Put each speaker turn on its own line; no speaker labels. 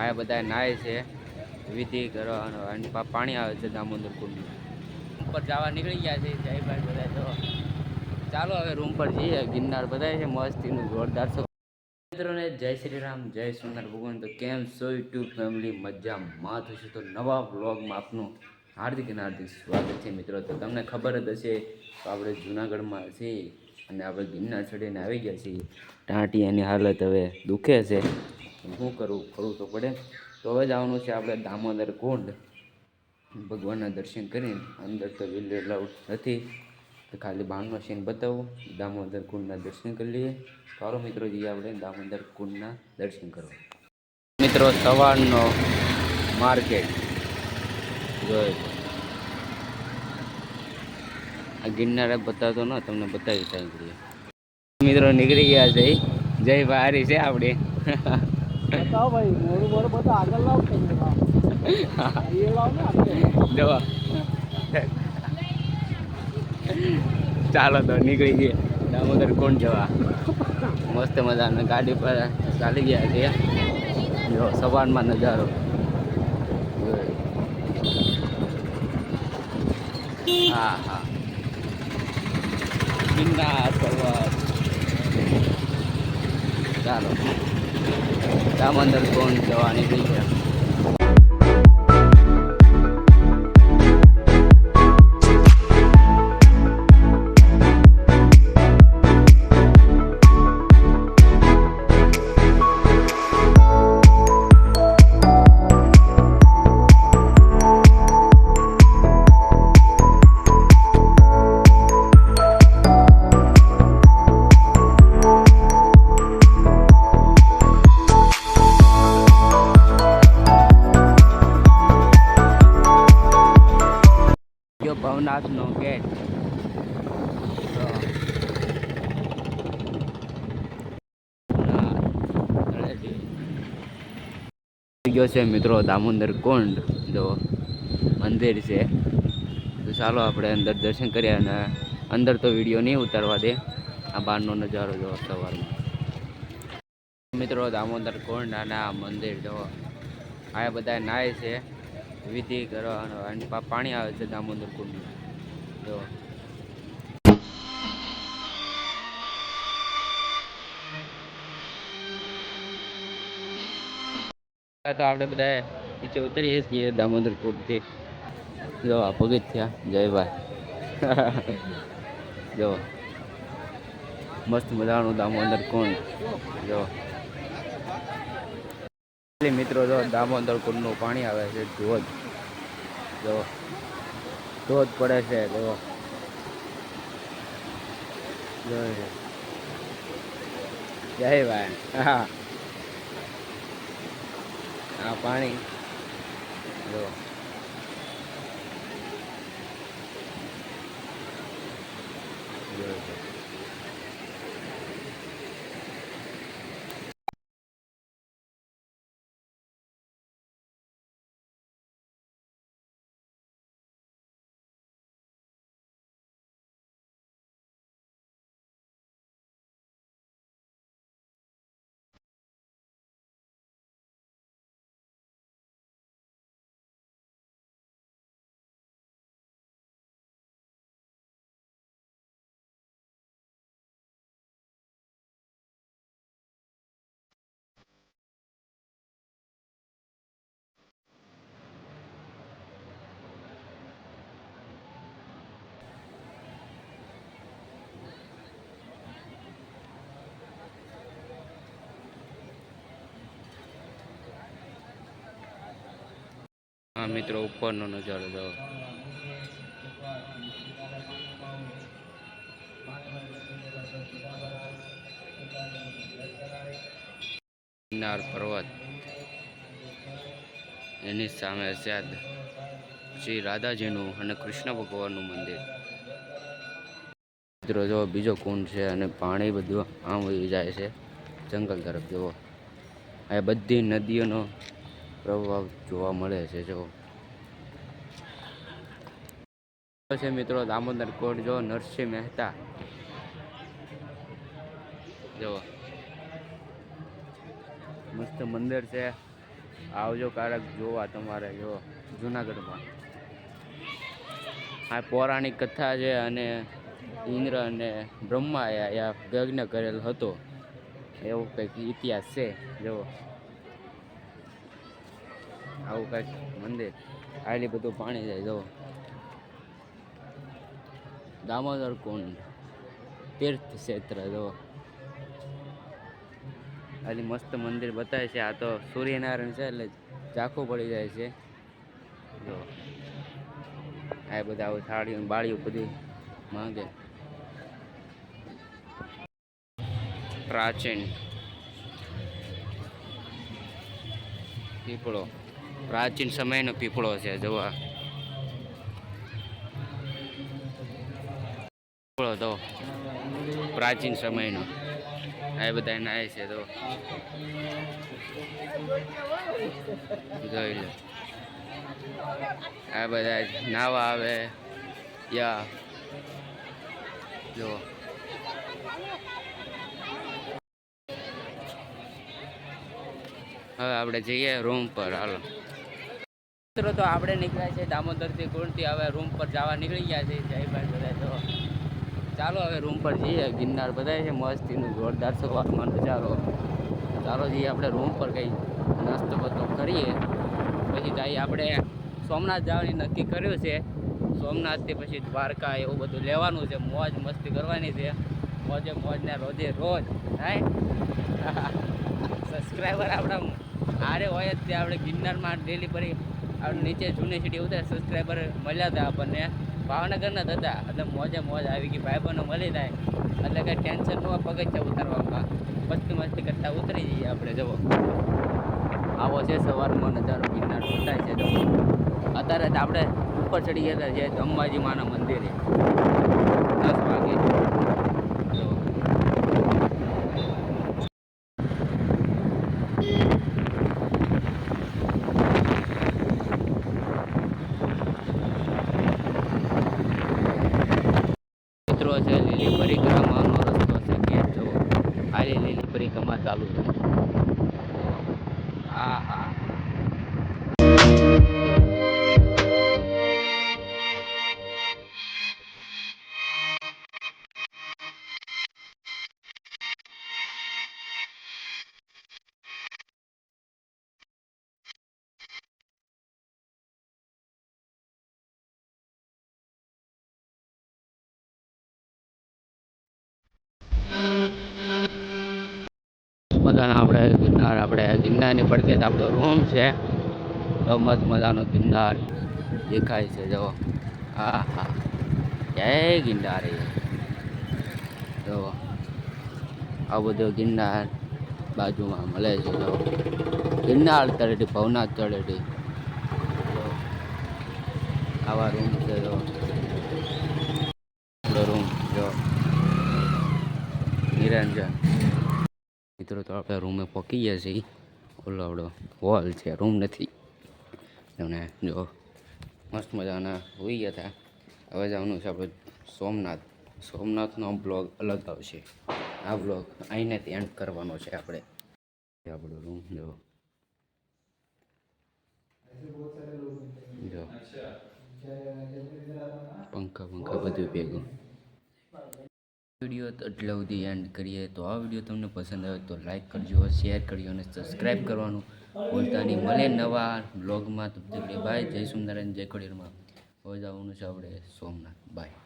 આ બધા નાય છે. વિધિ કરવાનો અને પાણી આવે છે દામોદર કુંડનું ઉપર જવા નીકળી ગયા છે જયભાઈ બધા તો. ચાલો હવે રૂમ પર જઈએ. ગિરનાર બધા છે. મસ્તીનું જોરદાર છે. મિત્રોને જય શ્રી રામ જય સુંદર ભગવાન. તો કેમ સો યુટ્યુબ ફેમિલી મજામાં થશે તો નવા બ્લોગમાં આપનું હાર્દિક અને હાર્દિક સ્વાગત છે મિત્રો. તો તમને ખબર જ હશે તો આપણે જુનાગઢમાં છીએ અને આપણે ગિરનાર ચડીને આવી ગયા છીએ. ટાંટી એની હાલત હવે દુખે છે. શું કરવું ફરવું તો પડે. તો હવે જવાનું છે આપણે દામોદર કુંડ. ભગવાનના દર્શન કરીને અંદર તો વિલ એલાઉડ નથી. તો ખાલી બહારનો સીન બતાવું. દામોદર કુંડના દર્શન કરી લઈએ. સારો મિત્રો, જઈએ આપણે દામોદર કુંડના દર્શન કરવા. મિત્રો, સવારનો માર્કેટ. જોઈ. આ ગિરનારે બતાવતો ન, તમને બતાવી થાય મિત્રો, નીકળી ગયા છે. જય ભારી છે આપણે.
બતાવો ભાઈ મોરું મોડું બધું આગળ લાવ. એ લાવ ને.
જો ચાલો તો નીકળી ગઈ. દામોદર કોણ જવા? મસ્ત મજાના ગાડી પર ચાલી ગયા છે. જો સવારમાં નજારો. હા હા. પર્વત ચાલો. દામોદર કોણ જવા નીકળી ગયા ભવનાથનો ગેટ. ગયો છે મિત્રો દામોદર કુંડ. જો મંદિર છે. તો ચાલો આપણે અંદર દર્શન કરીએ અને અંદર તો વીડિયો નહીં ઉતારવા દે. આ બહારનો નજારો જો સવારમાં. મિત્રો દામોદર કુંડ અને આ મંદિર જો આ બધા નાય છે. વિધિ કરવાનો અને પાણી આવે છે દામોદર કુંડનું જો તો આપણે બધા નીચે ઉતરીએ છીએ દામોદર કુટથી જો, આ પગથિયા જયભાઈ જો, મસ્ત મજાનું દામોદર કુંડ જો. મિત્રો, જો દામોદર કુંડનું પાણી આવે છે ધોધ જો. ધોધ પડે છે જોઈ જય ભાઈ. હા. આ પાણી. જો. જોઈ લો. મિત્રો ઉપરનો નજારો જો ગિરનાર પર્વત. એની સામે સાદ શ્રી રાધાજીનું અને કૃષ્ણ ભગવાનનું મંદિર. મિત્રો, જો બીજો કુંડ છે અને પાણી બધું આમ વહી જાય છે, જંગલ તરફ જુઓ. આ બધી નદીઓનો પ્રભાવ જોવા મળે છે, જો. છે મિત્રો, દામોદર કોટ જો નરસિંહ મહેતા. જો મસ્ત મંદિર છે. આવજો કારક જોવા તમારે જો જુનાગઢમાં. આ પૌરાણિક કથા છે અને ઇન્દ્ર અને બ્રહ્માએ આ યજ્ઞ કરેલ હતો. એવો કંઈક ઇતિહાસ છે જો આવું કંઈક મંદિર. આટલી બધું પાણી જાય જો દામોદર કુંડ, તીર્થ ક્ષેત્ર જો ખાલી મસ્ત મંદિર બતાવે છે. આ તો સૂર્યનારાયણ છે, એટલે ઝાંખું પડી જાય છે. જો આ બધા થાળીઓ બાળીઓ બધી માંગે. પ્રાચીન પીપળો. પ્રાચીન સમયનો પીપળો છે જોવા તો. પ્રાચીન સમયનો. આ બધા નાય છે તો. જોઈ લો. આ બધા નાવા આવે. યા. જો. હવે આપણે જઈએ રૂમ પર. હાલો. મિત્રો, તો આપણે નીકળ્યા છે દામોદરથી ગુણથી હવે રૂમ પર જવા નીકળી ગયા છે જયભાઈ બધા તો. ચાલો હવે રૂમ પર જઈએ. ગિરનાર બધાય છે મસ્તીનું, જોરદાર સવારમાં નજારો ચાલો. જઈએ આપણે રૂમ પર કંઈ નાસ્તો બધો કરીએ. પછી જઈએ આપણે સોમનાથ જવાની નક્કી કર્યું છે. સોમનાથથી પછી દ્વારકા એવું બધું લેવાનું છે. મોજ મસ્તી કરવાની છે. મોજે મોજને રોજે રોજ હાય સબસ્ક્રાઈબર આપણા આરે હોય જ તે આપણે ગિરનારમાં ડેલી પરી આપણે નીચે જૂની સિટી ઉતરે સબસ્ક્રાઈબર મળ્યા હતા આપણને. ભાવનગરના જ હતા. એટલે મોજે મોજ આવી ગઈ. ભાઈબંધો મળી જાય. એટલે કંઈ ટેન્શન ન પગથિયા ઉતારવામાં. મસ્તી મસ્તી કરતાં ઉતરી જઈએ આપણે જવો આવો છે સવારમાં નજારો. ગિરનાર ઉતાય છે તો અત્યારે આપણે ઉપર ચડી ગયા હતા, જે અંબાજી માના મંદિરે. દસ વાગે તો મિત્રો છે લીલી પરિક્રમાનો રસ્તો છે કે જો આ લીલી પરિક્રમા ચાલુ છે. હા હા. બધાને આપણે ગિરનાર, આપણે ગિરનારની પડખે જ આપણો રૂમ છે. તો મસ્ત મજાનો ગિરનાર દેખાય છે જો હા હા. જય ગિરનાર. જો આ બધો ગિરનાર બાજુમાં મળે છે જો ગિરનાર તળેટી, ભવનાથ તળેટી. આવા રૂમ છે જો રૂમ જો નિરંજન. મિત્રો, તો આપણે રૂમે પહોંચી ગયા છીએ. ઓલો આપણો હોલ છે રૂમ નથી. તમને જો મસ્ત મજાના હોઈ ગયા હતા. હવે જવાનું છે આપણે સોમનાથ. સોમનાથનો બ્લોગ અલગ આવશે. આ બ્લોગ અહીંનેથી એન્ડ કરવાનો છે આપણે. આપણો રૂમ જો. જો. પંખા પંખા બધું ભેગું. વીડિયો એટલા સુધી એન્ડ કરીએ. તો આ વીડિયો તમને પસંદ આવે તો લાઈક કરજો શેર કરજો અને સબસ્ક્રાઈબ કરવાનું નહીં. મળે નવા બ્લોગમાં તો બાય જય સુંદરાયણ જય કડીરમાં હવે જવાનું છે આપણે સોમનાથ. બાય